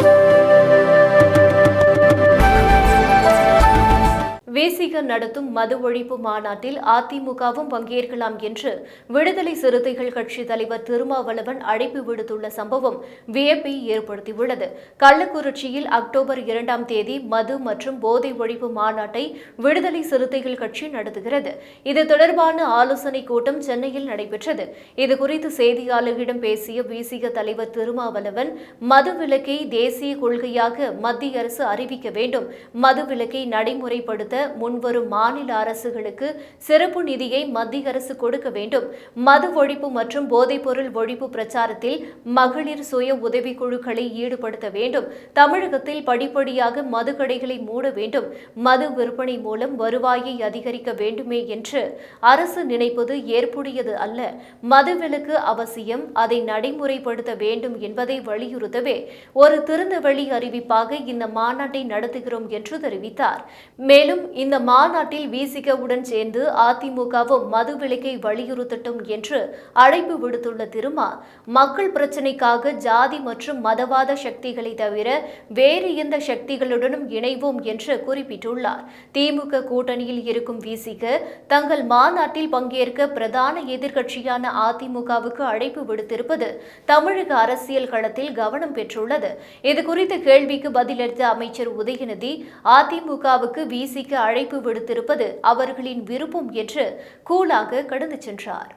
Thank you. விசிக நடத்தும் மது ஒழிப்பு மாநாட்டில் அதிமுகவும் பங்கேற்கலாம் என்று விடுதலை சிறுத்தைகள் கட்சி தலைவர் திருமாவளவன் அழைப்பு விடுத்துள்ள சம்பவம் வியப்பை ஏற்படுத்தியுள்ளது. கள்ளக்குறிச்சியில் அக்டோபர் இரண்டாம் தேதி மது மற்றும் போதை ஒழிப்பு மாநாட்டை விடுதலை சிறுத்தைகள் கட்சி நடத்துகிறது. இது தொடர்பான ஆலோசனைக் கூட்டம் சென்னையில் நடைபெற்றது. இதுகுறித்து செய்தியாளர்களிடம் பேசிய விசிக தலைவர் திருமாவளவன் மது விலக்கை தேசிய கொள்கையாக மத்திய அரசு அறிவிக்க வேண்டும். மது விலக்கை நடைமுறைப்படுத்த முன்வரும் மாநில அரசுகளுக்கு சிறப்பு நிதியை மத்திய அரசு கொடுக்க வேண்டும். மது ஒழிப்பு மற்றும் போதைப்பொருள் ஒழிப்பு பிரச்சாரத்தில் மகளிர் சுய உதவிக்குழுக்களை ஈடுபடுத்த வேண்டும். தமிழகத்தில் படிப்படியாக மதுக்கடைகளை மூட வேண்டும். மது விற்பனை மூலம் வருவாயை அதிகரிக்க வேண்டுமே என்று அரசு நினைப்பது ஏற்புடையது அல்ல. மதுவிலக்கு அவசியம் அதை நடைமுறைப்படுத்த வேண்டும் என்பதை வலியுறுத்தவே ஒரு திறந்தவெளி அறிவிப்பாக இந்த மாநாட்டை நடத்துகிறோம் என்று தெரிவித்தார். மேலும் இந்த மாநாட்டில் விசிகவுடன் சேர்ந்து அதிமுகவும் மது விலக்கை வலியுறுத்தட்டும் என்று அழைப்பு விடுத்துள்ள திருமா மக்கள் பிரச்சினைக்காக ஜாதி மற்றும் மதவாத சக்திகளை தவிர வேறு எந்த சக்திகளுடனும் இணைவோம் என்று குறிப்பிட்டுள்ளார். திமுக கூட்டணியில் இருக்கும் விசிக தங்கள் மாநாட்டில் பங்கேற்க பிரதான எதிர்க்கட்சியான அதிமுகவுக்கு அழைப்பு விடுத்திருப்பது தமிழக அரசியல் களத்தில் கவனம் பெற்றுள்ளது. இதுகுறித்த கேள்விக்கு பதிலளித்த அமைச்சர் உதயநிதி அதிமுகவுக்கு விசிக அழைப்பு விடுத்திருப்பது அவர்களின் விருப்பம் என்று கூலாக கடந்து சென்றார்.